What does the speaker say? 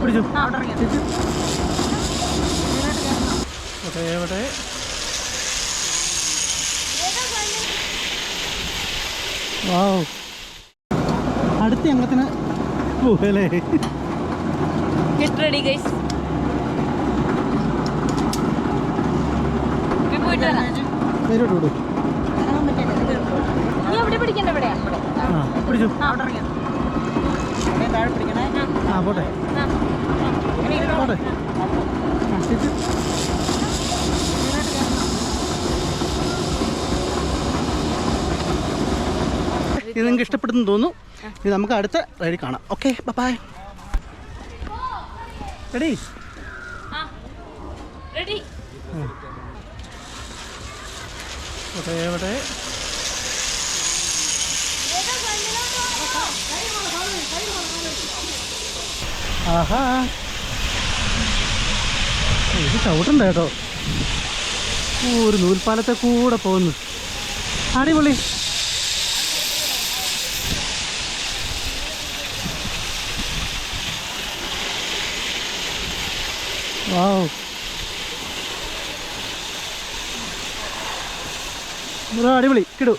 പിടിച്ചു? ഓട്ടെ എവിടെ? വാവ്. അടുത്ത അംഗത്തിന് വിടൂ. നീ എവിടെ പിടിക്കണ്ട പിടിച്ചു. ആ, പോട്ടെ. പോട്ടെ. ഇത് നിങ്ങൾക്ക് ഇഷ്ടപ്പെടുന്നു തോന്നുന്നു. ഇനി നമുക്ക് അടുത്ത റൈഡിൽ കാണാം. Okay bye ready ready Ready? ഓട്ടെ ആഹാ. ഇത് ചവിട്ടുണ്ട് കേട്ടോ. ഒരു നൂൽപ്പാലത്തെ കൂടെ പോകുന്നു അടിപൊളി. വാവ്. അടിപൊളി. കിടു.